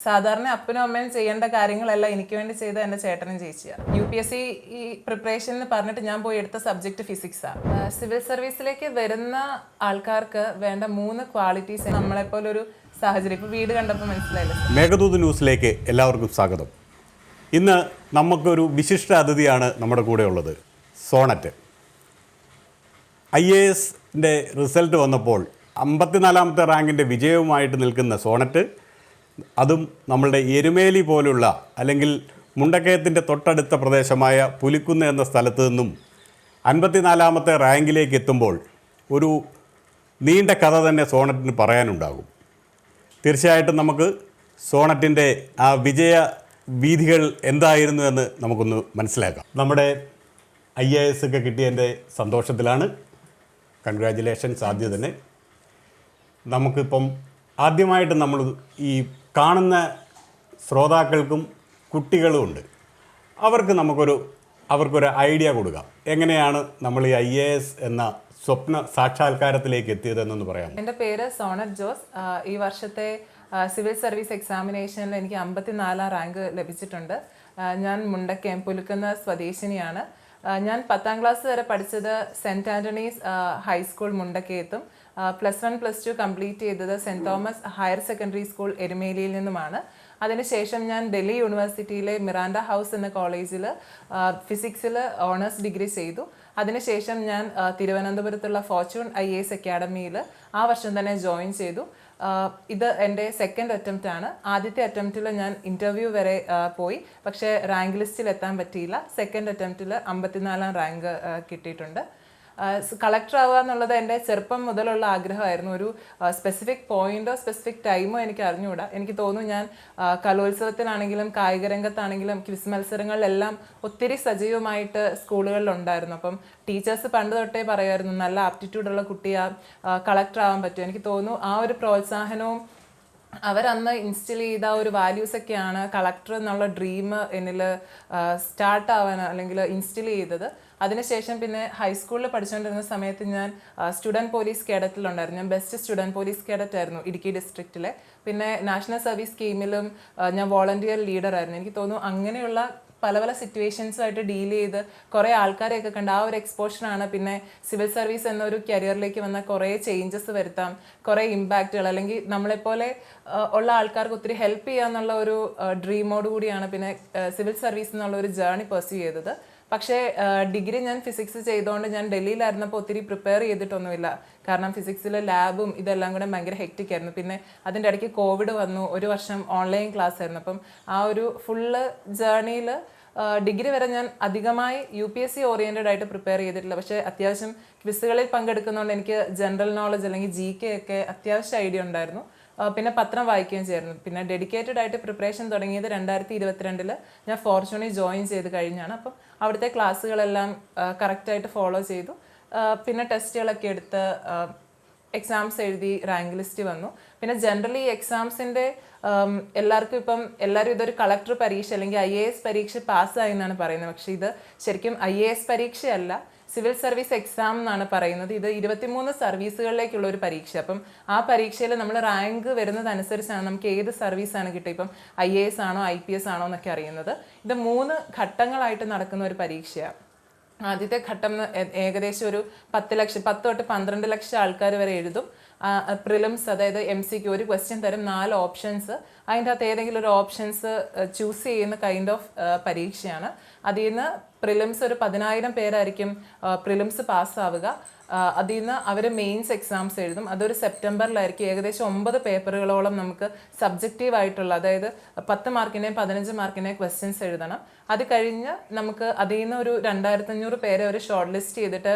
സാധാരണ അപ്പനും അമ്മയും ചെയ്യേണ്ട കാര്യങ്ങളെല്ലാം എനിക്ക് വേണ്ടി ചെയ്ത എന്റെ ചേട്ടനും ചേച്ചിയാണ് യു പി എസ് സി ഈ പ്രിപ്പറേഷൻ എന്ന് പറഞ്ഞിട്ട് ഞാൻ പോയി എടുത്ത സബ്ജക്ട് ഫിസിക്സാണ് സിവിൽ സർവീസിലേക്ക് വരുന്ന ആൾക്കാർക്ക് വേണ്ട മൂന്ന് ക്വാളിറ്റീസ് നമ്മളെപ്പോലെ ഒരു സാഹചര്യം. ഇപ്പോൾ വീട് കണ്ടപ്പോൾ മനസ്സിലായില്ല? മേഘദൂത് ന്യൂസിലേക്ക് എല്ലാവർക്കും സ്വാഗതം. ഇന്ന് നമുക്കൊരു വിശിഷ്ട അതിഥിയാണ് നമ്മുടെ കൂടെ ഉള്ളത്. സോണറ്റ്. ഐ എ എസിന്റെ റിസൾട്ട് വന്നപ്പോൾ അമ്പത്തിനാലാമത്തെ റാങ്കിന്റെ വിജയവുമായിട്ട് നിൽക്കുന്ന സോണറ്റ് അതും നമ്മളുടെ എരുമേലി പോലുള്ള അല്ലെങ്കിൽ മുണ്ടക്കയത്തിന്റെ തൊട്ടടുത്ത പ്രദേശമായ പുലിക്കുന്ന് എന്ന സ്ഥലത്ത് നിന്നും അൻപത്തിനാലാമത്തെ റാങ്കിലേക്ക് എത്തുമ്പോൾ ഒരു നീണ്ട കഥ തന്നെ സോണറ്റിന് പറയാനുണ്ടാകും. തീർച്ചയായിട്ടും നമുക്ക് സോണറ്റിന്റെ ആ വിജയ വീഥികൾ എന്തായിരുന്നു എന്ന് നമുക്കൊന്ന് മനസ്സിലാക്കാം. നമ്മുടെ ഐ എ എസ് ഒക്കെ കിട്ടിയതിന്റെ സന്തോഷത്തിലാണ്. കൺഗ്രാജുലേഷൻസ് ആദ്യം തന്നെ. നമുക്കിപ്പം ആദ്യമായിട്ട് നമ്മൾ ഈ കാണുന്ന ശ്രോതാക്കൾക്കും കുട്ടികളും ഉണ്ട്. അവർക്ക് നമുക്കൊരു അവർക്കൊരു ഐഡിയ കൊടുക്കാം. എങ്ങനെയാണ് നമ്മൾ ഈ ഐ എ എസ് എന്ന സ്വപ്ന സാക്ഷാത്കാരത്തിലേക്ക് എത്തിയതെന്നൊന്ന് പറയാം എന്റെ പേര് സോണർ ജോസ്. ഈ വർഷത്തെ സിവിൽ സർവീസ് എക്സാമിനേഷനിൽ എനിക്ക് അമ്പത്തിനാലാം റാങ്ക് ലഭിച്ചിട്ടുണ്ട്. ഞാൻ മുണ്ടക്കയം പുലുക്കുന്ന സ്വദേശിനിയാണ്. ഞാൻ പത്താം ക്ലാസ് വരെ പഠിച്ചത് Saint Antony's High School മുണ്ടക്കയത്തും plus one plus two complete ചെയ്തത് Saint Thomas Higher Secondary School എരുമേലിയിൽ നിന്നുമാണ്. അതിനുശേഷം ഞാൻ ഡൽഹി യൂണിവേഴ്സിറ്റിയിലെ മിറാൻഡ ഹൗസ് എന്ന കോളേജിൽ ഫിസിക്സിൽ ഓണേഴ്സ് ഡിഗ്രി ചെയ്തു. അതിനുശേഷം ഞാൻ തിരുവനന്തപുരത്തുള്ള ഫോർച്യൂൺ ഐ എസ് അക്കാഡമിയിൽ ആ വർഷം തന്നെ ജോയിൻ ചെയ്തു. ഇത് എന്റെ സെക്കൻഡ് അറ്റംപ്റ്റ് ആണ്. ആദ്യത്തെ അറ്റംപ്റ്റിൽ ഞാൻ ഇന്റർവ്യൂ വരെ പോയി. പക്ഷേ റാങ്ക് ലിസ്റ്റിൽ എത്താൻ പറ്റിയില്ല. സെക്കൻഡ് അറ്റംപ്റ്റിൽ അമ്പത്തിനാലാം റാങ്ക് കിട്ടിയിട്ടുണ്ട്. കളക്ടർ ആവുക എന്നുള്ളത് എന്റെ ചെറുപ്പം മുതലുള്ള ആഗ്രഹമായിരുന്നു. ഒരു സ്പെസിഫിക് പോയിന്റോ സ്പെസിഫിക് ടൈമോ എനിക്ക് അറിഞ്ഞുകൂടാ. എനിക്ക് തോന്നുന്നു ഞാൻ കലോത്സവത്തിനാണെങ്കിലും കായിക രംഗത്താണെങ്കിലും ക്വിസ് മത്സരങ്ങളിലെല്ലാം ഒത്തിരി സജീവമായിട്ട് സ്കൂളുകളിൽ ഉണ്ടായിരുന്നു അപ്പം ടീച്ചേഴ്സ് പണ്ട് തൊട്ടേ പറയുമായിരുന്നു നല്ല ആപ്റ്റിറ്റ്യൂഡ് ഉള്ള കുട്ടിയാ കളക്ടർ ആവാൻ പറ്റും. എനിക്ക് തോന്നുന്നു ആ ഒരു പ്രോത്സാഹനവും അവരന്ന് ഇൻസ്റ്റിൽ ചെയ്ത ഒരു വാല്യൂസ് ഒക്കെയാണ് കളക്ടർ എന്നുള്ള ഡ്രീം എന്നിൽ സ്റ്റാർട്ട് ആവാൻ അല്ലെങ്കിൽ ഇൻസ്റ്റിൽ ചെയ്തത്. അതിനുശേഷം പിന്നെ ഹൈസ്കൂളിൽ പഠിച്ചുകൊണ്ടിരുന്ന സമയത്ത് ഞാൻ സ്റ്റുഡന്റ് പോലീസ് കേഡറ്റിലുണ്ടായിരുന്നു. ഞാൻ ബെസ്റ്റ് സ്റ്റുഡന്റ് പോലീസ് കേഡറ്റ് ആയിരുന്നു ഇടുക്കി ഡിസ്ട്രിക്റ്റിലെ പിന്നെ നാഷണൽ സർവീസ് സ്കീമിലും ഞാൻ വോളണ്ടിയർ ലീഡർ ആയിരുന്നു. എനിക്ക് തോന്നുന്നു അങ്ങനെയുള്ള പല പല സിറ്റുവേഷൻസുമായിട്ട് ഡീൽ ചെയ്ത് കുറേ ആൾക്കാരെയൊക്കെ കണ്ട് ആ ഒരു എക്സ്പോഷറാണ് പിന്നെ സിവിൽ സർവീസ് എന്നൊരു കരിയറിലേക്ക് വന്ന കുറേ ചേഞ്ചസ് വരുത്താം കുറേ ഇമ്പാക്റ്റുകൾ അല്ലെങ്കിൽ നമ്മളെപ്പോലെ ഉള്ള ആൾക്കാർക്ക് ഒത്തിരി ഹെൽപ്പ് ചെയ്യാന്നുള്ള ഒരു ഡ്രീമോട് കൂടിയാണ് പിന്നെ സിവിൽ സർവീസ് എന്നുള്ള ഒരു ജേർണി പെർസ്യൂ ചെയ്തത്. പക്ഷേ ഡിഗ്രി ഞാൻ ഫിസിക്സ് ചെയ്തുകൊണ്ട് ഞാൻ ഡൽഹിയിലായിരുന്നപ്പോൾ ഒത്തിരി പ്രിപ്പയർ ചെയ്തിട്ടൊന്നുമില്ല. കാരണം ഫിസിക്സിലെ ലാബും ഇതെല്ലാം കൂടെ ഭയങ്കര ഹെക്റ്റിക് ആയിരുന്നു. പിന്നെ അതിന്റെ ഇടയ്ക്ക് കോവിഡ് വന്നു. ഒരു വർഷം ഓൺലൈൻ ക്ലാസ് ആയിരുന്നു. അപ്പം ആ ഒരു ഫുള്ള് ജേർണിയിൽ ഡിഗ്രി വരെ ഞാൻ അധികമായി U P S C oriented ആയിട്ട് പ്രിപ്പയർ ചെയ്തിട്ടില്ല. പക്ഷേ അത്യാവശ്യം ക്വിസുകളിൽ പങ്കെടുക്കുന്നതുകൊണ്ട് എനിക്ക് ജനറൽ നോളജ് അല്ലെങ്കിൽ ജി കെ ഒക്കെ അത്യാവശ്യം ഐഡിയ ഉണ്ടായിരുന്നു. പിന്നെ പത്രം വായിക്കുകയും ചെയ്യുന്നു പിന്നെ ഡെഡിക്കേറ്റഡ് ആയിട്ട് പ്രിപ്പറേഷൻ തുടങ്ങിയത് രണ്ടായിരത്തി ഇരുപത്തിരണ്ടിൽ ഞാൻ ഫോർച്യൂണിൽ ജോയിൻ ചെയ്ത് കഴിഞ്ഞാണ്. അപ്പം അവിടുത്തെ ക്ലാസ്സുകളെല്ലാം കറക്റ്റായിട്ട് ഫോളോ ചെയ്തു. പിന്നെ ടെസ്റ്റുകളൊക്കെ എടുത്ത് എക്സാംസ് എഴുതി റാങ്ക് ലിസ്റ്റ് വന്നു. പിന്നെ ജനറലി എക്സാംസിന്റെ എല്ലാവർക്കും ഇപ്പം എല്ലാവരും ഇതൊരു കളക്ടർ പരീക്ഷ അല്ലെങ്കിൽ ഐ എ എസ് പരീക്ഷ പാസ്സായി എന്നാണ് പറയുന്നത്. പക്ഷേ ഇത് ശരിക്കും ഐ എ എസ് പരീക്ഷയല്ല. സിവിൽ സർവീസ് എക്സാം എന്നാണ് പറയുന്നത്. ഇത് ഇരുപത്തിമൂന്ന് സർവീസുകളിലേക്കുള്ള ഒരു പരീക്ഷ. അപ്പം ആ പരീക്ഷയിൽ നമ്മൾ റാങ്ക് വരുന്നതനുസരിച്ചാണ് നമുക്ക് ഏത് സർവീസാണ് കിട്ടുക. ഇപ്പം ഐ എ എസ് ആണോ ഐ പി എസ് ആണോ എന്നൊക്കെ അറിയുന്നത്. ഇത് മൂന്ന് ഘട്ടങ്ങളായിട്ട് നടക്കുന്ന ഒരു പരീക്ഷയാണ് ആദ്യത്തെ ഘട്ടം ഏകദേശം ഒരു പത്ത് ലക്ഷം പത്ത് തൊട്ട് പന്ത്രണ്ട് ലക്ഷം ആൾക്കാർ വരെ എഴുതും. പ്രിലിംസ് അതായത് എം സിക്ക് ഒരു ക്വസ്റ്റ്യൻ തരും നാല് ഓപ്ഷൻസ് അതിന്റെ അകത്ത് ഏതെങ്കിലും ഒരു ഓപ്ഷൻസ് ചൂസ് ചെയ്യുന്ന കൈൻഡ് ഓഫ് പരീക്ഷയാണ്. അതിൽ നിന്ന് പ്രിലിംസ് ഒരു പതിനായിരം പേരായിരിക്കും പ്രിലിംസ് പാസ്സാവുക അതിൽ നിന്ന് അവർ മെയിൻസ് എക്സാംസ് എഴുതും. അതൊരു സെപ്റ്റംബറിലായിരിക്കും. ഏകദേശം ഒമ്പത് പേപ്പറുകളോളം നമുക്ക് സബ്ജക്റ്റീവ് ആയിട്ടുള്ള അതായത് പത്ത് മാർക്കിനെയും പതിനഞ്ച് മാർക്കിനെയും ക്വസ്റ്റ്യൻസ് എഴുതണം. അത് കഴിഞ്ഞ് നമുക്ക് അതിൽ നിന്ന് ഒരു രണ്ടായിരത്തഞ്ഞൂറ് പേരെ അവർ ഷോർട്ട് ലിസ്റ്റ് ചെയ്തിട്ട്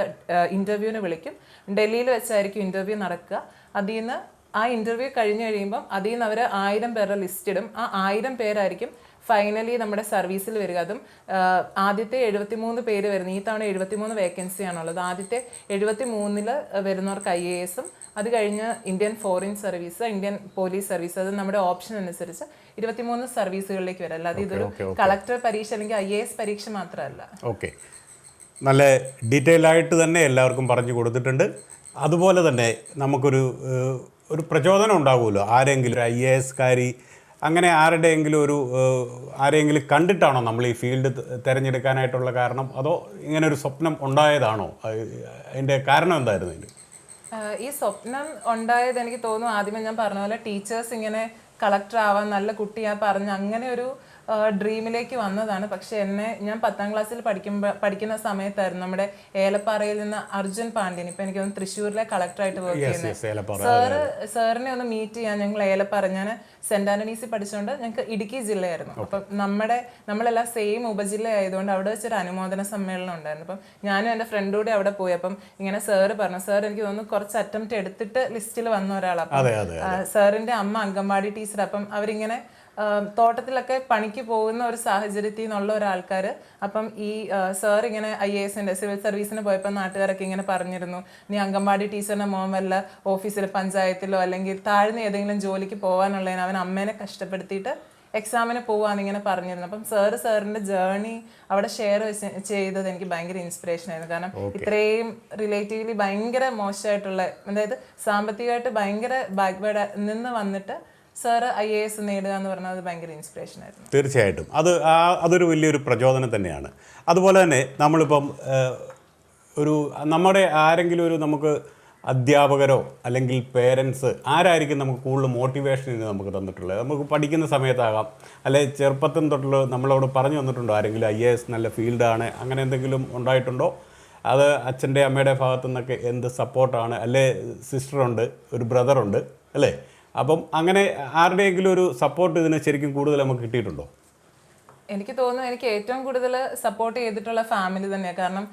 ഇന്റർവ്യൂവിന് വിളിക്കും. ഡൽഹിയിൽ വെച്ചായിരിക്കും ഇന്റർവ്യൂ നടക്കുക. അതിൽ നിന്ന് ആ ഇന്റർവ്യൂ കഴിഞ്ഞ് കഴിയുമ്പം അതിൽ നിന്ന് അവർ ആയിരം പേരുടെ ലിസ്റ്റ് ഇടും. ആ ആയിരം പേരായിരിക്കും ഫൈനലി നമ്മുടെ സർവീസിൽ വരിക. അതും ആദ്യത്തെ എഴുപത്തി മൂന്ന് പേര് വരുന്നു ഈ തവണ എഴുപത്തി മൂന്ന് വേക്കൻസിയാണുള്ളത് ആദ്യത്തെ എഴുപത്തി മൂന്നിൽ വരുന്നവർക്ക് ഐ എ എസും അത് കഴിഞ്ഞ് Indian foreign service Indian police service അത് നമ്മുടെ ഓപ്ഷൻ അനുസരിച്ച് ഇരുപത്തിമൂന്ന് സർവീസുകളിലേക്ക് വരാം അല്ലാതെ ഇതൊരു. കളക്ടർ പരീക്ഷ അല്ലെങ്കിൽ ഐ എ എസ് പരീക്ഷ മാത്രമല്ല. ഓക്കെ നല്ല ഡീറ്റെയിൽ ആയിട്ട് തന്നെ എല്ലാവർക്കും പറഞ്ഞു കൊടുത്തിട്ടുണ്ട്. അതുപോലെ തന്നെ നമുക്കൊരു ഒരു പ്രചോദനം ഉണ്ടാകുമല്ലോ ആരെങ്കിലും ഒരു ഐ എ എസ്കാരി അങ്ങനെ ആരുടെയെങ്കിലും ഒരു ആരെയെങ്കിലും കണ്ടിട്ടാണോ നമ്മൾ ഈ ഫീൽഡ് തിരഞ്ഞെടുക്കാനായിട്ടുള്ള കാരണം? അതോ ഇങ്ങനെ ഒരു സ്വപ്നം ഉണ്ടായതാണോ? അത് അതിന്റെ കാരണം എന്തായിരുന്നു ഈ സ്വപ്നം ഉണ്ടായത് എനിക്ക് തോന്നുന്നു ആദ്യമേ ഞാൻ പറഞ്ഞ പോലെ ടീച്ചേഴ്സ് ഇങ്ങനെ കളക്ടർ ആവാൻ നല്ല കുട്ടിയാ പറഞ്ഞ് അങ്ങനെ ഒരു ഡ്രീമിലേക്ക് വന്നതാണ്. പക്ഷെ എന്നെ ഞാൻ പത്താം ക്ലാസ്സിൽ പഠിക്കുമ്പോൾ പഠിക്കുന്ന സമയത്തായിരുന്നു നമ്മുടെ ഏലപ്പാറയിൽ നിന്ന് അർജുൻ പാണ്ഡ്യൻ ഇപ്പൊ എനിക്ക് തോന്നുന്നു തൃശ്ശൂരിലെ കളക്ടറായിട്ട് വർക്ക് ചെയ്യുന്നത്. സാറ് സാറിനെ ഒന്ന് മീറ്റ് ചെയ്യാൻ ഞങ്ങൾ ഏലപ്പാറ ഞാൻ സെന്റ് ആന്റണീസിൽ പഠിച്ചുകൊണ്ട് ഞങ്ങൾക്ക് ഇടുക്കി ജില്ലയായിരുന്നു. അപ്പം നമ്മുടെ നമ്മളെല്ലാം സെയിം ഉപജില്ല ആയതുകൊണ്ട് അവിടെ വെച്ചൊരു അനുമോദന സമ്മേളനം ഉണ്ടായിരുന്നു. അപ്പം ഞാനും എന്റെ ഫ്രണ്ട് കൂടി അവിടെ പോയി. അപ്പം ഇങ്ങനെ സാറ് പറഞ്ഞു സാർ എനിക്ക് തോന്നുന്നു കുറച്ച് അറ്റംപ്റ്റ് എടുത്തിട്ട് ലിസ്റ്റിൽ വന്ന ഒരാളാണ് സാറിന്റെ അമ്മ അംഗൻവാടി ടീച്ചർ അപ്പം അവരിങ്ങനെ തോട്ടത്തിലൊക്കെ പണിക്ക് പോകുന്ന ഒരു സാഹചര്യത്തിൽ നിന്നുള്ള ഒരാൾക്കാർ അപ്പം ഈ സാർ ഇങ്ങനെ ഐ എ എസിന്റെ സിവിൽ സർവീസിന് പോയപ്പോൾ നാട്ടുകാരൊക്കെ ഇങ്ങനെ പറഞ്ഞിരുന്നു. നീ അംഗൻവാടി ടീച്ചറിന്റെ മോൻ വല്ല ഓഫീസിൽ പഞ്ചായത്തിലോ അല്ലെങ്കിൽ താഴ്ന്ന ഏതെങ്കിലും ജോലിക്ക് പോകാനുള്ളതിന് അവൻ അമ്മേനെ കഷ്ടപ്പെടുത്തിയിട്ട് എക്സാമിന് പോവാന്ന് ഇങ്ങനെ പറഞ്ഞിരുന്നു. അപ്പം സാറ് സാറിന്റെ ജേർണി അവിടെ ഷെയർ ചെയ്തത് എനിക്ക് ഭയങ്കര ഇൻസ്പിറേഷൻ ആയിരുന്നു. കാരണം ഇത്രയും റിലേറ്റീവ്ലി ഭയങ്കര മോശമായിട്ടുള്ള അതായത് സാമ്പത്തികമായിട്ട് ഭയങ്കര ബാക്ക്വേർഡ് നിന്ന് വന്നിട്ട് സാറ് ഐ എ എസ് നേടുക എന്ന് പറഞ്ഞാൽ അത് ഭയങ്കര ഇൻസ്പിറേഷൻ ആയിരുന്നു. തീർച്ചയായിട്ടും. അത് അതൊരു വലിയൊരു പ്രചോദനം തന്നെയാണ്. അതുപോലെ തന്നെ നമ്മളിപ്പം ഒരു നമ്മുടെ ആരെങ്കിലും ഒരു നമുക്ക് അധ്യാപകരോ അല്ലെങ്കിൽ പേരൻസ് ആരായിരിക്കും നമുക്ക് കൂടുതൽ മോട്ടിവേഷൻ നമുക്ക് തന്നിട്ടുള്ളത്? നമുക്ക് പഠിക്കുന്ന സമയത്താകാം. അല്ലെ ചെറുപ്പത്തിൽ തൊട്ടുള്ള നമ്മളോട് പറഞ്ഞു തന്നിട്ടുണ്ടോ ആരെങ്കിലും ഐ എ എസ് നല്ല ഫീൽഡാണ് അങ്ങനെ എന്തെങ്കിലും ഉണ്ടായിട്ടുണ്ടോ? അത് അച്ഛന്റെ അമ്മയുടെ ഭാഗത്തു നിന്നൊക്കെ എന്ത് സപ്പോർട്ടാണ് അല്ലെ സിസ്റ്ററുണ്ട് ഒരു ബ്രദറുണ്ട് അല്ലേ? അപ്പം അങ്ങനെ ആരുടെയെങ്കിലും ഒരു സപ്പോർട്ട് ഇതിന് ശരിക്കും കൂടുതൽ നമുക്ക് കിട്ടിയിട്ടുണ്ടോ? എനിക്ക് തോന്നുന്നു എനിക്ക് ഏറ്റവും കൂടുതൽ സപ്പോർട്ട് ചെയ്തിട്ടുള്ള ഫാമിലി തന്നെയാണ് കാരണം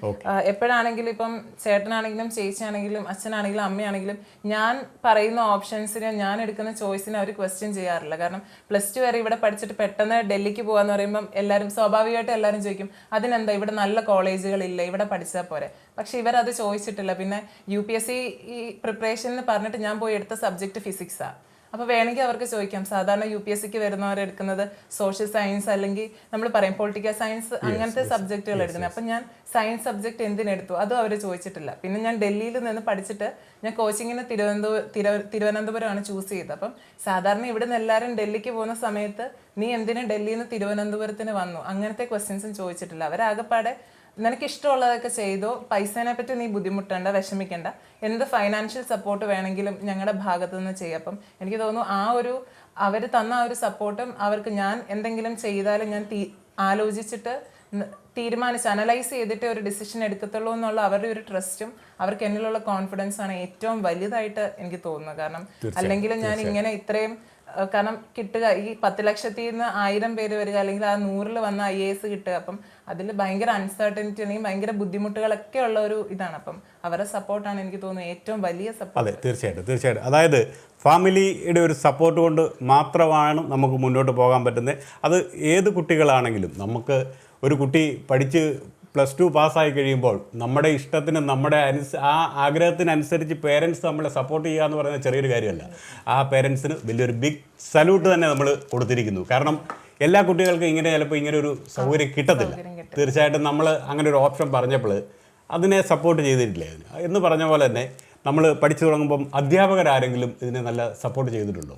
എപ്പോഴാണെങ്കിലും ഇപ്പം ചേട്ടനാണെങ്കിലും ചേച്ചിയാണെങ്കിലും അച്ഛനാണെങ്കിലും അമ്മയാണെങ്കിലും ഞാൻ പറയുന്ന ഓപ്ഷൻസിന് ഞാൻ എടുക്കുന്ന ചോയ്സിനെ അവർ ക്വസ്റ്റ്യൻ ചെയ്യാറില്ല. കാരണം പ്ലസ് ടു വരെ ഇവിടെ പഠിച്ചിട്ട് പെട്ടെന്ന് ഡൽഹിക്ക് പോകാന്ന് പറയുമ്പം എല്ലാവരും സ്വാഭാവികമായിട്ട് എല്ലാവരും ചോദിക്കും അതിനെന്താ ഇവിടെ നല്ല കോളേജുകളില്ല ഇവിടെ പഠിച്ചാൽ പോരെ? പക്ഷെ ഇവരത് ചോദിച്ചിട്ടില്ല. പിന്നെ യു പി എസ് സി ഈ പ്രിപ്പറേഷൻ എന്ന് പറഞ്ഞിട്ട് ഞാൻ പോയി എടുത്ത സബ്ജക്ട് ഫിസിക്സാണ് അപ്പോൾ വേണമെങ്കിൽ അവർക്ക് ചോദിക്കാം. സാധാരണ യു പി എസ് സിക്ക് വരുന്നവർ എടുക്കുന്നത് സോഷ്യൽ സയൻസ് അല്ലെങ്കിൽ നമ്മൾ പറയും പൊളിറ്റിക്കൽ സയൻസ് അങ്ങനത്തെ സബ്ജക്റ്റുകൾ എടുക്കുന്നത്. അപ്പം ഞാൻ സയൻസ് സബ്ജക്ട് എന്തിനെടുത്തു? അതും അവർ ചോദിച്ചിട്ടില്ല. പിന്നെ ഞാൻ ഡൽഹിയിൽ നിന്ന് പഠിച്ചിട്ട് ഞാൻ കോച്ചിങ്ങിന് തിരുവനന്തപുരം തിരു തിരുവനന്തപുരമാണ് ചൂസ് ചെയ്തത്. അപ്പം സാധാരണ ഇവിടെ നിന്ന് എല്ലാവരും ഡൽഹിക്ക് പോകുന്ന സമയത്ത് നീ എന്തിനു ഡൽഹിയിൽ നിന്ന് തിരുവനന്തപുരത്തിന് വന്നു? അങ്ങനത്തെ ക്വസ്റ്റ്യൻസും ചോദിച്ചിട്ടില്ല. അവരാകപ്പാടെ നിനക്ക് ഇഷ്ടമുള്ളതൊക്കെ ചെയ്തോ. പൈസേനെ പറ്റി നീ ബുദ്ധിമുട്ടേണ്ട വിഷമിക്കേണ്ട. എന്ത് ഫൈനാൻഷ്യൽ സപ്പോർട്ട് വേണമെങ്കിലും ഞങ്ങളുടെ ഭാഗത്തു നിന്ന് ചെയ്യാം. അപ്പം എനിക്ക് തോന്നുന്നു ആ ഒരു അവർ തന്ന ആ ഒരു സപ്പോർട്ടും അവർക്ക് ഞാൻ എന്തെങ്കിലും ചെയ്താലും ഞാൻ തീ ആലോചിച്ചിട്ട് തീരുമാനിച്ച് അനലൈസ് ചെയ്തിട്ട് ഒരു ഡിസിഷൻ എടുക്കത്തുള്ളൂ എന്നുള്ള അവരുടെ ഒരു ട്രസ്റ്റും അവർക്ക് എന്നിലുള്ള കോൺഫിഡൻസ് ആണ് ഏറ്റവും വലുതായിട്ട് എനിക്ക് തോന്നുന്നത്. കാരണം അല്ലെങ്കിൽ ഞാൻ ഇങ്ങനെ ഇത്രയും കാരണം കിട്ടുക ഈ പത്ത് ലക്ഷത്തിൽ നിന്ന് ആയിരം പേര് വരിക അല്ലെങ്കിൽ ആ നൂറിൽ വന്ന ഐ എ എസ് കിട്ടുക അപ്പം അതിൽ ഭയങ്കര അൺസർട്ടനിറ്റി അല്ലെങ്കിൽ ഭയങ്കര ബുദ്ധിമുട്ടുകളൊക്കെ ഉള്ള ഒരു ഇതാണ്. അപ്പം അവരുടെ സപ്പോർട്ടാണ് എനിക്ക് തോന്നുന്നത് ഏറ്റവും വലിയ സപ്പോർട്ട്. അതെ തീർച്ചയായിട്ടും തീർച്ചയായിട്ടും. അതായത് ഫാമിലിയുടെ ഒരു സപ്പോർട്ട് കൊണ്ട് മാത്രമാണ് നമുക്ക് മുന്നോട്ട് പോകാൻ പറ്റുന്നത്. അത് ഏത് കുട്ടികളാണെങ്കിലും നമുക്ക് ഒരു കുട്ടി പഠിച്ച് പ്ലസ് ടു പാസ്സായി കഴിയുമ്പോൾ നമ്മുടെ ഇഷ്ടത്തിന് നമ്മുടെ അനുസ ആ ആഗ്രഹത്തിനനുസരിച്ച് പേരൻസ് നമ്മളെ സപ്പോർട്ട് ചെയ്യുക എന്ന് പറയുന്നത് ചെറിയൊരു കാര്യമല്ല. ആ പേരൻസിന് വലിയൊരു ബിഗ് സല്യൂട്ട് തന്നെ നമ്മൾ കൊടുത്തിരിക്കുന്നു. കാരണം എല്ലാ കുട്ടികൾക്കും ഇങ്ങനെ ചിലപ്പോൾ ഇങ്ങനെ ഒരു സൗകര്യം കിട്ടത്തില്ല. തീർച്ചയായിട്ടും നമ്മൾ അങ്ങനെ ഒരു ഓപ്ഷൻ പറഞ്ഞപ്പോൾ അതിനെ സപ്പോർട്ട് ചെയ്തിട്ടില്ലേ. എന്ന് പറഞ്ഞ പോലെ തന്നെ നമ്മൾ പഠിച്ചു തുടങ്ങുമ്പം അധ്യാപകരാരെങ്കിലും ഇതിനെ നല്ല സപ്പോർട്ട് ചെയ്തിട്ടുണ്ടോ?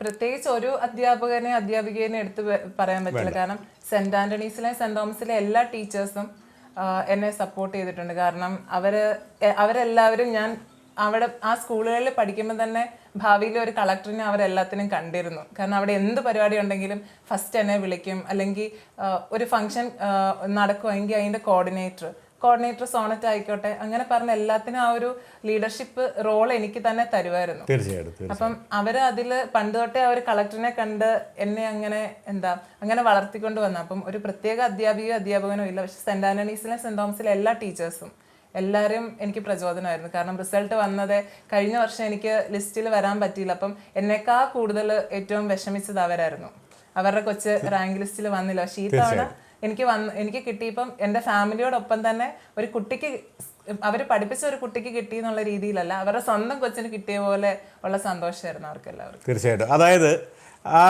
പ്രത്യേകിച്ച് ഒരു അധ്യാപകനെ അധ്യാപികനെ എടുത്ത് പറയാൻ പറ്റില്ല. കാരണം സെന്റ് ആന്റണീസിലെ സെന്റ് തോമസിലെ എല്ലാ ടീച്ചേഴ്സും എന്നെ സപ്പോർട്ട് ചെയ്തിട്ടുണ്ട്. കാരണം അവർ അവരെല്ലാവരും ഞാൻ അവിടെ ആ സ്കൂളുകളിൽ പഠിക്കുമ്പോൾ തന്നെ ഭാവിയിൽ ഒരു കളക്ടറിനെ അവരെല്ലാത്തിനും കണ്ടിരുന്നു. കാരണം അവിടെ എന്ത് പരിപാടി ഉണ്ടെങ്കിലും ഫസ്റ്റ് എന്നെ വിളിക്കും. അല്ലെങ്കിൽ ഒരു ഫംഗ്ഷൻ നടക്കുമെങ്കിൽ അതിന്റെ കോർഡിനേറ്റർ. കോർഡിനേറ്റർ സോണറ്റ് ആയിക്കോട്ടെ. അങ്ങനെ പറഞ്ഞ എല്ലാത്തിനും ആ ഒരു ലീഡർഷിപ്പ് റോൾ എനിക്ക് തന്നെ തരുമായിരുന്നു. തീർച്ചയായിട്ടും അപ്പം അവർ അതിൽ പണ്ട് തൊട്ടേ അവർ കളക്ടറിനെ കണ്ട് എന്നെ അങ്ങനെ എന്താ അങ്ങനെ വളർത്തിക്കൊണ്ട് വന്നു. അപ്പം ഒരു പ്രത്യേക അധ്യാപികയോ അധ്യാപകനോ ഇല്ല പക്ഷെ സെന്റ് ആന്റണീസിലെ സെന്റ് തോമസിലെ എല്ലാ ടീച്ചേഴ്സും എല്ലാവരും എനിക്ക് പ്രചോദനമായിരുന്നു. കാരണം റിസൾട്ട് വന്നത് കഴിഞ്ഞ വർഷം എനിക്ക് ലിസ്റ്റിൽ വരാൻ പറ്റിയില്ല. അപ്പം എന്നേക്കാൾ കൂടുതൽ ഏറ്റവും വിഷമിച്ചത് അവരായിരുന്നു. അവരുടെ കൊച്ച് റാങ്ക് ലിസ്റ്റിൽ വന്നില്ല. പക്ഷേ ഈ തവണ എനിക്ക് വന്ന് എനിക്ക് കിട്ടിയപ്പം എന്റെ ഫാമിലിയോടൊപ്പം തന്നെ ഒരു കുട്ടിക്ക് അവർ പഠിപ്പിച്ച ഒരു കുട്ടിക്ക് കിട്ടി എന്നുള്ള രീതിയിലല്ല അവരുടെ സ്വന്തം കൊച്ചിന് കിട്ടിയ പോലെ ഉള്ള സന്തോഷമായിരുന്നു അവർക്ക് എല്ലാവർക്കും. തീർച്ചയായിട്ടും. അതായത് ആ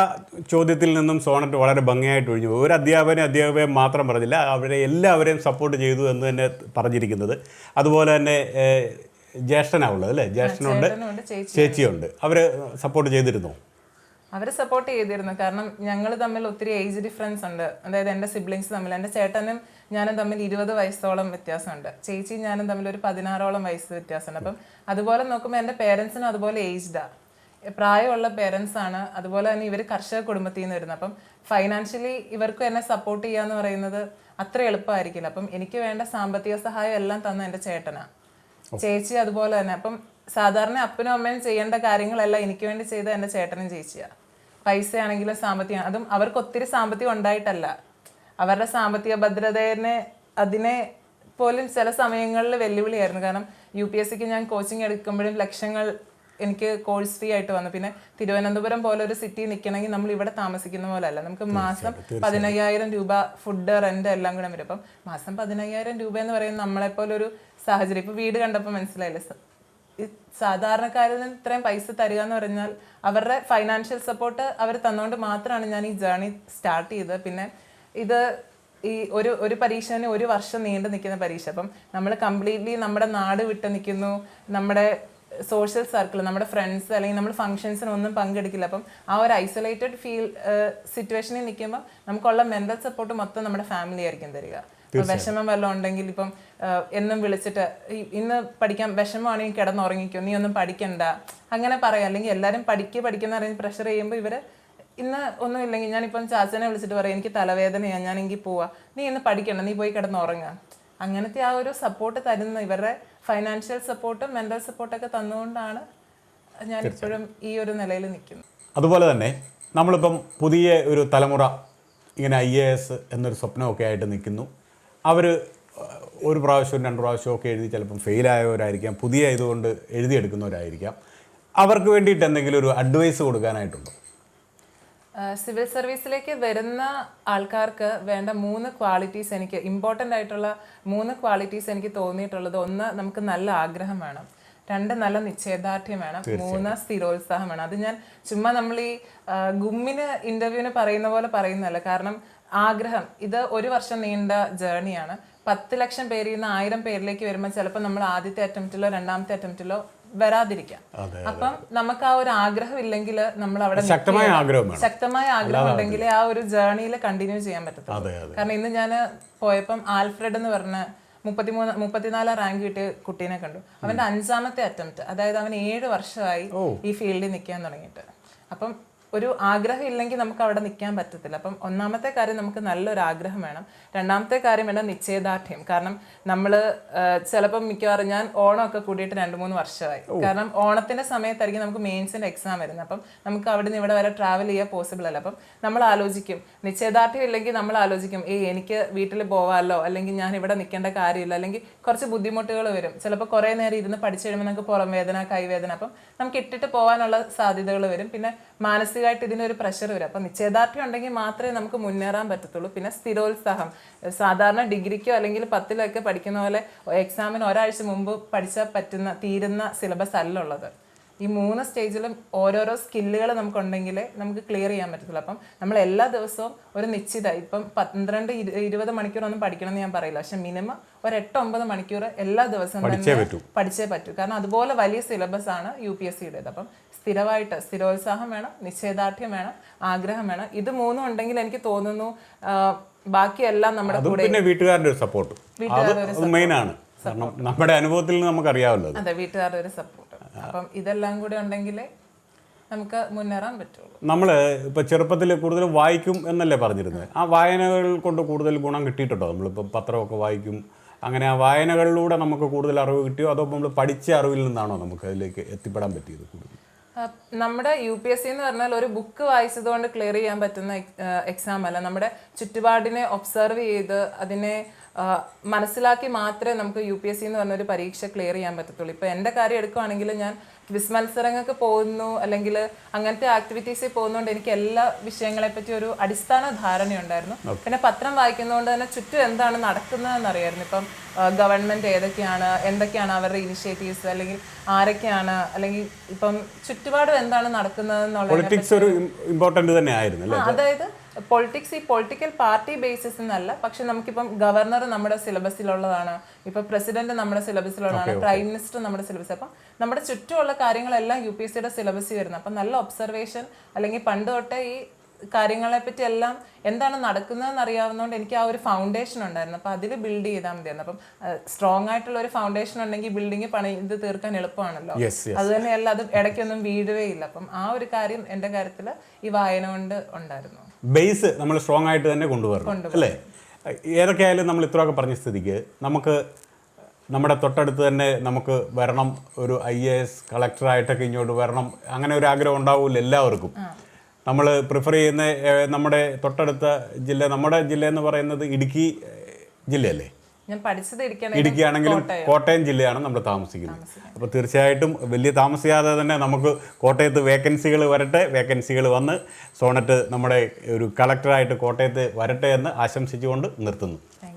ചോദ്യത്തിൽ നിന്നും സോണറ്റ് വളരെ ഭംഗിയായിട്ട് ഒഴിഞ്ഞു ഒരു അധ്യാപകനെ അധ്യാപകയെ മാത്രം പറഞ്ഞില്ല അവരെ എല്ലാവരെയും സപ്പോർട്ട് ചെയ്തു എന്ന് തന്നെ പറഞ്ഞിരിക്കുന്നത്. അതുപോലെ തന്നെ ജ്യേഷ്ഠനാവുള്ളത് അല്ലേ? ജ്യേഷ്ഠനുണ്ട് ചേച്ചിയുണ്ട്. അവർ സപ്പോർട്ട് ചെയ്തിരുന്നോ? അവർ സപ്പോർട്ട് ചെയ്തിരുന്നു. കാരണം ഞങ്ങൾ തമ്മിൽ ഒത്തിരി ഏജ് ഡിഫറൻസ് ഉണ്ട്. അതായത് എന്റെ സിബ്ലിങ്സ് തമ്മിൽ എന്റെ ചേട്ടനും ഞാനും തമ്മിൽ ഇരുപത് വയസ്സോളം വ്യത്യാസമുണ്ട്. ചേച്ചി ഞാനും തമ്മിൽ ഒരു പതിനാറോളം വയസ്സ് വ്യത്യാസമുണ്ട്. അപ്പം അതുപോലെ നോക്കുമ്പോൾ എന്റെ പേരൻസിനും അതുപോലെ ഏജ്ഡാ പ്രായമുള്ള പേരൻസ് ആണ്. അതുപോലെ തന്നെ ഇവർ കർഷക കുടുംബത്തിൽ നിന്ന് വരുന്നത്. അപ്പം ഫൈനാൻഷ്യലി ഇവർക്ക് എന്നെ സപ്പോർട്ട് ചെയ്യാന്ന് പറയുന്നത് അത്ര എളുപ്പമായിരിക്കില്ല. അപ്പം എനിക്ക് വേണ്ട സാമ്പത്തിക സഹായം എല്ലാം തന്ന എന്റെ ചേട്ടനാണ് ചേച്ചി അതുപോലെ തന്നെ. അപ്പം സാധാരണ അപ്പനും അമ്മയും ചെയ്യേണ്ട കാര്യങ്ങളെല്ലാം എനിക്ക് വേണ്ടി ചെയ്ത എന്റെ ചേട്ടനും ചേച്ചിയാ. പൈസ ആണെങ്കിലും സാമ്പത്തികം അതും അവർക്ക് ഒത്തിരി സാമ്പത്തികം ഉണ്ടായിട്ടല്ല. അവരുടെ സാമ്പത്തിക ഭദ്രതയെ അതിനെ പോലും ചില സമയങ്ങളിൽ വെല്ലുവിളിയായിരുന്നു. കാരണം യു പി എസ് സിക്ക് ഞാൻ കോച്ചിങ് എടുക്കുമ്പോഴും ലക്ഷങ്ങൾ എനിക്ക് കോഴ്സ് ഫീ ആയിട്ട് വന്നു. പിന്നെ തിരുവനന്തപുരം പോലെ ഒരു സിറ്റി നിൽക്കണമെങ്കിൽ നമ്മൾ ഇവിടെ താമസിക്കുന്ന പോലെ അല്ല നമുക്ക് മാസം പതിനയ്യായിരം രൂപ ഫുഡ് റെന്റ് എല്ലാം കൂടെ വരും. അപ്പം മാസം പതിനയ്യായിരം രൂപ എന്ന് പറയുന്നത് നമ്മളെപ്പോലെ ഒരു സാഹചര്യം. ഇപ്പോൾ വീട് കണ്ടപ്പോൾ മനസ്സിലായില്ല? സാധാരണക്കാരിൽ ഇത്രയും പൈസ തരിക എന്ന് പറഞ്ഞാൽ അവരുടെ ഫൈനാൻഷ്യൽ സപ്പോർട്ട് അവർ തന്നുകൊണ്ട് മാത്രമാണ് ഞാൻ ഈ ജേർണി സ്റ്റാർട്ട് ചെയ്തത്. പിന്നെ ഇത് ഈ ഒരു ഒരു പരീക്ഷന് ഒരു വർഷം നീണ്ടു നിൽക്കുന്ന പരീക്ഷ. അപ്പം നമ്മൾ കംപ്ലീറ്റ്ലി നമ്മുടെ നാട് വിട്ട് നിൽക്കുന്നു. നമ്മുടെ സോഷ്യൽ സർക്കിൾ നമ്മുടെ ഫ്രണ്ട്സ് അല്ലെങ്കിൽ നമ്മൾ ഫംഗ്ഷൻസിനൊന്നും പങ്കെടുക്കില്ല. അപ്പം ആ ഒരു ഐസൊലേറ്റഡ് ഫീൽ സിറ്റുവേഷനിൽ നിൽക്കുമ്പോൾ നമുക്കുള്ള മെന്റൽ സപ്പോർട്ട് മൊത്തം നമ്മുടെ ഫാമിലി ആയിരിക്കും തരിക. വിഷമം വല്ലതും ഉണ്ടെങ്കിൽ ഇപ്പം എന്നും വിളിച്ചിട്ട് "ഈ- ഇന്ന് പഠിക്കാൻ വിഷമമാണെങ്കിൽ കിടന്നുറങ്ങിക്കോ നീ ഒന്നും പഠിക്കണ്ട. അങ്ങനെ പറയാം. അല്ലെങ്കിൽ എല്ലാവരും പഠിക്കുക പഠിക്കുന്ന പറയുന്ന പ്രഷർ ചെയ്യുമ്പോൾ ഇവർ ഇന്ന് ഒന്നും ഇല്ലെങ്കിൽ ഞാനിപ്പം ചാച്ചനെ വിളിച്ചിട്ട് പറയാം എനിക്ക് തലവേദനയാണ് ഞാനെങ്കിൽ പോവാ. നീ ഇന്ന് പഠിക്കണ്ട നീ പോയി കിടന്നുറങ്ങുക അങ്ങനത്തെ ആ ഒരു സപ്പോർട്ട് തരുന്ന ഇവരുടെ ഫൈനാൻഷ്യൽ സപ്പോർട്ടും മെന്റൽ സപ്പോർട്ടൊക്കെ തന്നുകൊണ്ടാണ് ഞാൻ ഇപ്പോഴും ഈ ഒരു നിലയിൽ നിൽക്കുന്നത്. അതുപോലെ തന്നെ നമ്മളിപ്പം പുതിയ ഒരു തലമുറ ഇങ്ങനെ ഐ എ എസ് എന്നൊരു സ്വപ്നമൊക്കെ ആയിട്ട് നിൽക്കുന്നു. അവർ ഒരു പ്രാവശ്യവും രണ്ട് പ്രാവശ്യവും ഒക്കെ എഴുതി ചിലപ്പം ഫെയിലായവരായിരിക്കാം പുതിയ ഇതുകൊണ്ട് എഴുതിയെടുക്കുന്നവരായിരിക്കാം. അവർക്ക് വേണ്ടിയിട്ട് എന്തെങ്കിലും ഒരു അഡ്വൈസ് കൊടുക്കാനായിട്ടുണ്ടോ? സിവിൽ സർവീസിലേക്ക് വരുന്ന ആൾക്കാർക്ക് വേണ്ട മൂന്ന് ക്വാളിറ്റീസ് എനിക്ക് ഇമ്പോർട്ടന്റ് ആയിട്ടുള്ള മൂന്ന് ക്വാളിറ്റീസ് എനിക്ക് തോന്നിയിട്ടുള്ളത്. ഒന്ന് നമുക്ക് നല്ല ആഗ്രഹം വേണം. രണ്ട് നല്ല നിശ്ചയദാർഢ്യം വേണം. മൂന്ന് സ്ഥിരോത്സാഹം വേണം. അത് ഞാൻ ചുമ്മാ നമ്മൾ ഈ ഗുമ്മിന് ഇന്റർവ്യൂവിന് പറയുന്ന പോലെ പറയുന്നതല്ല. കാരണം ആഗ്രഹം. ഇത് ഒരു വർഷം നീണ്ട ജേർണിയാണ്. പത്ത് ലക്ഷം പേരിൽ നിന്ന് ആയിരം പേരിലേക്ക് വരുമ്പോൾ ചിലപ്പോൾ നമ്മൾ ആദ്യത്തെ അറ്റംപ്റ്റിലോ രണ്ടാമത്തെ അറ്റംപ്റ്റിലോ വരാതിരിക്കാം. അപ്പം നമുക്ക് ആ ഒരു ആഗ്രഹം ഇല്ലെങ്കിൽ നമ്മൾ അവിടെ ശക്തമായ ആഗ്രഹം ശക്തമായ ആഗ്രഹം ഉണ്ടെങ്കിൽ ആ ഒരു ജേർണിയിൽ കണ്ടിന്യൂ ചെയ്യാൻ പറ്റത്തുള്ളൂ. കാരണം ഇന്ന് ഞാൻ പോയപ്പം ആൽഫ്രഡ് എന്ന് പറഞ്ഞ മുപ്പത്തിമൂന്ന് മുപ്പത്തിനാലാം റാങ്ക് കിട്ടിയ കുട്ടീനെ കണ്ടു. അവന്റെ അഞ്ചാമത്തെ അറ്റംപ്റ്റ് അതായത് അവൻ ഏഴ് വർഷമായി ഈ ഫീൽഡിൽ നിൽക്കാൻ തുടങ്ങിയിട്ട്. അപ്പം ഒരു ആഗ്രഹം ഇല്ലെങ്കിൽ നമുക്ക് അവിടെ നിൽക്കാൻ പറ്റത്തില്ല. അപ്പം ഒന്നാമത്തെ കാര്യം നമുക്ക് നല്ലൊരു ആഗ്രഹം വേണം. രണ്ടാമത്തെ കാര്യം വേണം നിശ്ചയദാർഢ്യം. കാരണം നമ്മൾ ചിലപ്പം മിക്കവാറും ഞാൻ ഓണമൊക്കെ കൂടിയിട്ട് രണ്ട് മൂന്ന് വർഷമായി. കാരണം ഓണത്തിന്റെ സമയത്തായിരിക്കും നമുക്ക് മെയിൻസിന്റെ എക്സാം വരുന്നത്. അപ്പം നമുക്ക് അവിടെ നിന്ന് ഇവിടെ വരെ ട്രാവൽ ചെയ്യാൻ പോസിബിൾ അല്ല. അപ്പം നമ്മൾ ആലോചിക്കും. നിശ്ചയദാർഢ്യം ഇല്ലെങ്കിൽ നമ്മൾ ആലോചിക്കും ഏയ് എനിക്ക് വീട്ടിൽ പോവാമല്ലോ അല്ലെങ്കിൽ ഞാൻ ഇവിടെ നിൽക്കേണ്ട കാര്യമില്ല. അല്ലെങ്കിൽ കുറച്ച് ബുദ്ധിമുട്ടുകൾ വരും. ചിലപ്പോൾ കുറേ നേരം ഇരുന്ന് പഠിച്ചു കഴിയുമ്പോൾ നമുക്ക് പുറം വേദന കൈവേദന. അപ്പം നമുക്ക് ഇട്ടിട്ട് പോകാനുള്ള സാധ്യതകൾ വരും. പിന്നെ മാനസികമായിട്ട് ഇതിനൊരു പ്രഷർ വരും. അപ്പം നിശ്ചയദാർഢ്യം ഉണ്ടെങ്കിൽ മാത്രമേ നമുക്ക് മുന്നേറാൻ പറ്റത്തുള്ളൂ. പിന്നെ സ്ഥിരോത്സാഹം. സാധാരണ ഡിഗ്രിക്കോ അല്ലെങ്കിൽ പത്തിലോ ഒക്കെ പഠിക്കുന്ന പോലെ എക്സാമിന് ഒരാഴ്ച മുമ്പ് പഠിച്ചാൽ പറ്റുന്ന തീരുന്ന സിലബസ് അല്ല ഉള്ളത്. ഈ മൂന്ന് സ്റ്റേജിലും ഓരോരോ സ്കില്ലുകൾ നമുക്കുണ്ടെങ്കിലേ നമുക്ക് ക്ലിയർ ചെയ്യാൻ പറ്റത്തുള്ളൂ. അപ്പം നമ്മൾ എല്ലാ ദിവസവും ഒരു നിശ്ചിത ഇപ്പം പന്ത്രണ്ട് ഇരു- ഇരുപത് മണിക്കൂറൊന്നും പഠിക്കണമെന്ന് ഞാൻ പറയില്ല. പക്ഷെ മിനിമം ഒരു എട്ട് ഒമ്പത് മണിക്കൂർ എല്ലാ ദിവസവും പഠിച്ചേ പറ്റൂ. പഠിച്ചേ പറ്റൂ. കാരണം അതുപോലെ വലിയ സിലബസ് ആണ് യു പി എസ് സിയുടേത് അപ്പം സ്ഥിരമായിട്ട് സ്ഥിരോത്സാഹം വേണം നിശ്ചയദാർഢ്യം വേണം ആഗ്രഹം വേണം. ഇത് മൂന്നും ഉണ്ടെങ്കിൽ എനിക്ക് തോന്നുന്നു ബാക്കിയെല്ലാം നമ്മുടെ കൂടെ പിന്നെ വീട്ടുകാരുടെ ഒരു സപ്പോർട്ട് മെയിൻ ആണ്. കാരണം നമ്മുടെ അനുഭവത്തിൽ നമുക്കറിയാമല്ലോ അത്. വീട്ടുകാരുടെ ഒരു സപ്പോർട്ട് അപ്പം ഇതെല്ലാം കൂടെ ഉണ്ടെങ്കിലേ നമുക്ക് മുന്നേറാൻ പറ്റുള്ളൂ. നമ്മൾ ഇപ്പോൾ ചെറുപ്പത്തിൽ കൂടുതലും വായിക്കും എന്നല്ലേ പറഞ്ഞിരുന്നത് ആ വായനകൾ കൊണ്ട് കൂടുതൽ ഗുണം കിട്ടിയിട്ടുണ്ടോ? നമ്മളിപ്പോൾ പത്രമൊക്കെ വായിക്കും. അങ്ങനെ ആ വായനകളിലൂടെ നമുക്ക് കൂടുതൽ അറിവ് കിട്ടിയോ? അതോ നമ്മൾ പഠിച്ച അറിവിൽ നിന്നാണോ നമുക്ക് അതിലേക്ക് എത്തിപ്പെടാൻ പറ്റിയത് കൂടുതൽ? നമ്മുടെ യു പി എസ് സി എന്ന് പറഞ്ഞാൽ ഒരു ബുക്ക് വായിച്ചതുകൊണ്ട് ക്ലിയർ ചെയ്യാൻ പറ്റുന്ന എക്സാം അല്ല. നമ്മുടെ ചുറ്റുപാടിനെ ഒബ്സർവ് ചെയ്ത് അതിനെ മനസ്സിലാക്കി മാത്രമേ നമുക്ക് യു പി എസ് സി എന്ന് പറഞ്ഞ ഒരു പരീക്ഷ ക്ലിയർ ചെയ്യാൻ പറ്റത്തുള്ളൂ. ഇപ്പം എന്റെ കാര്യം എടുക്കുവാണെങ്കിൽ ഞാൻ ക്വിസ് മത്സരങ്ങൾക്ക് പോകുന്നു അല്ലെങ്കിൽ അങ്ങനത്തെ ആക്ടിവിറ്റീസിൽ പോകുന്നതുകൊണ്ട് എനിക്ക് എല്ലാ വിഷയങ്ങളെ പറ്റി ഒരു അടിസ്ഥാന ധാരണയുണ്ടായിരുന്നു. പിന്നെ പത്രം വായിക്കുന്നതുകൊണ്ട് തന്നെ ചുറ്റും എന്താണ് നടക്കുന്നതെന്ന് അറിയായിരുന്നു ഇപ്പം ഗവൺമെന്റ് ഏതൊക്കെയാണ് എന്തൊക്കെയാണ് അവരുടെ ഇനിഷ്യേറ്റീവ്സ് അല്ലെങ്കിൽ ആരൊക്കെയാണ് അല്ലെങ്കിൽ ഇപ്പം ചുറ്റുപാടും എന്താണ് നടക്കുന്നതെന്നുള്ള അതായത് പൊളിറ്റിക്സ് ഈ പൊളിറ്റിക്കൽ പാർട്ടി ബേസിസ് എന്നല്ല പക്ഷെ നമുക്കിപ്പം ഗവർണർ നമ്മുടെ സിലബസിലുള്ളതാണ് ഇപ്പൊ പ്രസിഡന്റ് നമ്മുടെ സിലബസിലുള്ളതാണ് പ്രൈം മിനിസ്റ്റർ നമ്മുടെ സിലബസ് അപ്പം നമ്മുടെ ചുറ്റുമുള്ള കാര്യങ്ങളെല്ലാം യു പി എസ് സിയുടെ സിലബസിൽ വരുന്നത് അപ്പം നല്ല ഒബ്സർവേഷൻ അല്ലെങ്കിൽ പണ്ട് തൊട്ടേ ഈ കാര്യങ്ങളെ പറ്റി എല്ലാം എന്താണ് നടക്കുന്നതെന്ന് അറിയാവുന്നതുകൊണ്ട് എനിക്ക് ആ ഒരു ഫൗണ്ടേഷൻ ഉണ്ടായിരുന്നു. അപ്പം അതിൽ ബിൽഡ് ചെയ്താൽ മതിയായിരുന്നു. അപ്പം സ്ട്രോങ് ആയിട്ടുള്ള ഒരു ഫൗണ്ടേഷൻ ഉണ്ടെങ്കിൽ ബിൽഡിംഗ് പണി ഇത് തീർക്കാൻ എളുപ്പമാണല്ലോ. അത് തന്നെയല്ല അത് ഇടയ്ക്കൊന്നും വീഴുകയില്ല അപ്പം ആ ഒരു കാര്യം എന്റെ കാര്യത്തിൽ ഈ വായന കൊണ്ട് ഉണ്ടായിരുന്നു. ബേസ് നമ്മൾ സ്ട്രോങ് ആയിട്ട് തന്നെ കൊണ്ടുവരണം അല്ലേ? ഏതൊക്കെയായാലും നമ്മൾ ഇത്രയൊക്കെ പറഞ്ഞ സ്ഥിതിക്ക് നമുക്ക് നമ്മുടെ തൊട്ടടുത്ത് തന്നെ നമുക്ക് വരണം ഒരു ഐ എ എസ് കളക്ടറായിട്ടൊക്കെ ഇങ്ങോട്ട് വരണം അങ്ങനെ ഒരു ആഗ്രഹം ഉണ്ടാവില്ല എല്ലാവർക്കും. നമ്മൾ പ്രിഫർ ചെയ്യുന്ന നമ്മുടെ തൊട്ടടുത്ത ജില്ല നമ്മുടെ ജില്ല എന്ന് പറയുന്നത് ഇടുക്കി ജില്ലയല്ലേ? ഞാൻ പഠിച്ചത് ഇടുക്കിയാണെങ്കിലും കോട്ടയം. ജില്ലയാണ് നമ്മൾ താമസിക്കുന്നത്. അപ്പോൾ തീർച്ചയായിട്ടും വലിയ താമസിയാതെ തന്നെ നമുക്ക് കോട്ടയത്ത് വേക്കൻസികൾ വരട്ടെ വേക്കൻസികൾ വന്ന് സോണറ്റ് നമ്മുടെ ഒരു കളക്ടറായിട്ട് കോട്ടയത്ത് വരട്ടെ എന്ന് ആശംസിച്ചുകൊണ്ട് നിർത്തുന്നു.